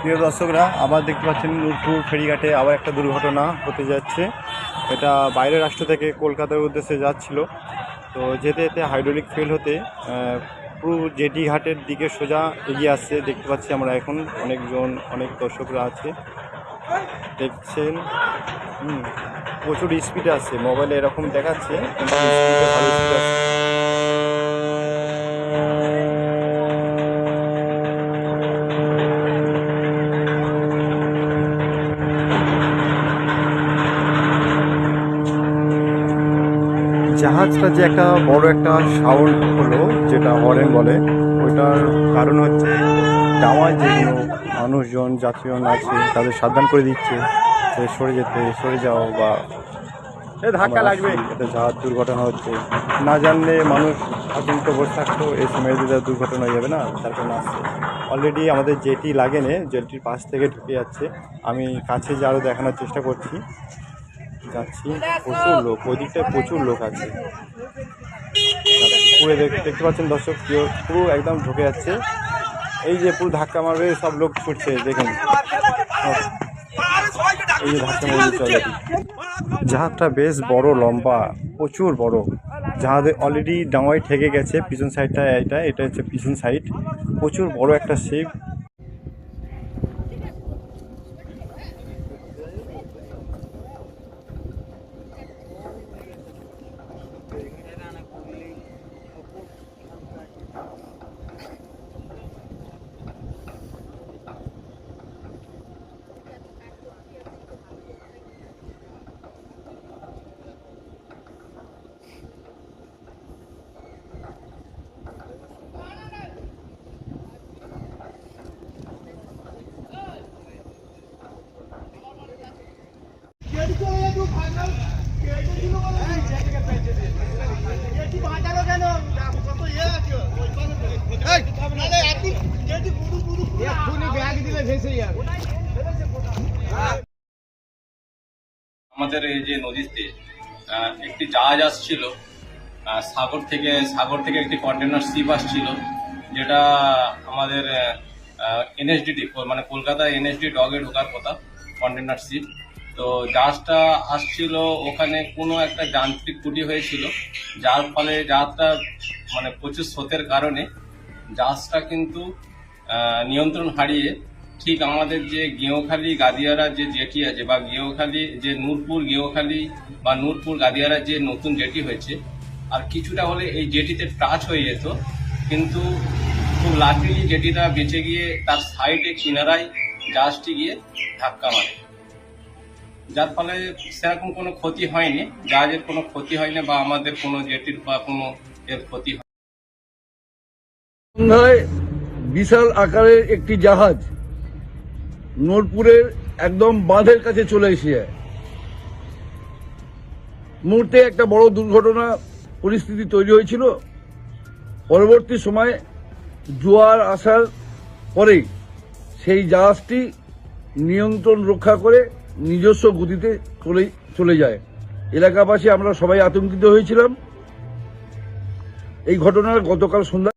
প্রিয় দর্শকরা, আবার দেখতে পাচ্ছেন নূরপুর ফেরিঘাটে আবার একটা দুর্ঘটনা হতে যাচ্ছে। এটা বাইরের রাষ্ট্র থেকে কলকাতার উদ্দেশ্যে যাচ্ছিল। তো যেতে যেতে হাইড্রোলিক ফেল হতে পুরো জেটি ঘাটের দিকে সোজা এগিয়ে আসছে। দেখতে পাচ্ছি আমরা এখন অনেকজন, অনেক দর্শকরা আছে। দেখছেন প্রচুর স্পিডে আছে মোবাইলে এরকম দেখাচ্ছে জাহাজটা যে একটা বড় একটা সাউন্ড হলো যেটা হরেন বলে ওইটার কারণ হচ্ছে দাওয়ায় যেগুলো মানুষজন যাত্রীজন আছে তাদের সাবধান করে দিচ্ছে যে সরে যেতে সরে যাও বা ধাক্কা লাগবে। এটা জাহাজ দুর্ঘটনা হচ্ছে। না জানলে মানুষ আতঙ্ক বসে থাকতো এই সময় যদি দুর্ঘটনা হয়ে যাবে না তার জন্য আসছে অলরেডি আমাদের জেটি লাগেনে জেটির পাশ থেকে ঢুকে যাচ্ছে। আমি কাছে যে আরও দেখানোর চেষ্টা করছি। যাচ্ছি প্রচুর লোক, ওই দিকটায় প্রচুর লোক আছে। পুরো দেখতে পাচ্ছেন দর্শক পুরো একদম ঢুকে যাচ্ছে। এই যে পুরো ধাক্কা মারবে, সব লোক ছুটছে, দেখুন। এই যে ধাক্কা মারবে চলে জাহাজটা বেশ বড়, লম্বা, প্রচুর বড়। জাহাজে অলরেডি ডাঙায় ঠেকে গেছে, পিছন সাইডটা এটা এটা হচ্ছে পিছন সাইড প্রচুর বড় একটা শিপ আমাদের এই যে নদীতে একটি জাহাজ আসছিল সাগর থেকে সাগর থেকে একটি কন্টেনার শিপ আসছিল, যেটা আমাদের এনএসডিটি মানে কলকাতা এনএসডি ডগে ঢোকার কথা কন্টেনার শিপ তো জাহাজটা আসছিল ওখানে কোনো একটা যান্ত্রিক ত্রুটি হয়েছিল, যার ফলে জাহাজটা মানে প্রচুর স্রোতের কারণে জাহাজটা কিন্তু নিয়ন্ত্রণ হারিয়ে ঠিক আমাদের যে গেঁওখালি গাদিয়ারা যে জেটি আছে বা গেঁওখালি যে নূরপুর গেঁওখালি বা নূরপুর গাদিয়ারা যে নতুন জেটি হয়েছে, আর কিছুটা হলে এই জেটিতে টাচ হয়ে যেত। কিন্তু খুব লাকিলি জেটিটা বেঁচে গিয়ে তার সাইডে কিনারায় জাহাজটি গিয়ে ধাক্কা মারে। যার ফলে সেরকম কোনো ক্ষতি হয়নি, জাহাজের কোনো ক্ষতি হয়নি বা আমাদের কোনো জেটির বা কোনো এর ক্ষতি হয়নি সন্ধ্যায় বিশাল আকারের একটি জাহাজ নোরপুরের একদম বাঁধের কাছে চলে এসে মুহূর্তে একটা বড় দুর্ঘটনা, পরিস্থিতি তৈরি হয়েছিল। পরবর্তী সময়ে জোয়ার আসার পরেই সেই জাহাজটি নিয়ন্ত্রণ রক্ষা করে নিজস্ব গতিতে চলে চলে যায়। এলাকাবাসী আমরা সবাই আতঙ্কিত হয়েছিলাম। এই ঘটনার গতকাল সন্ধ্যা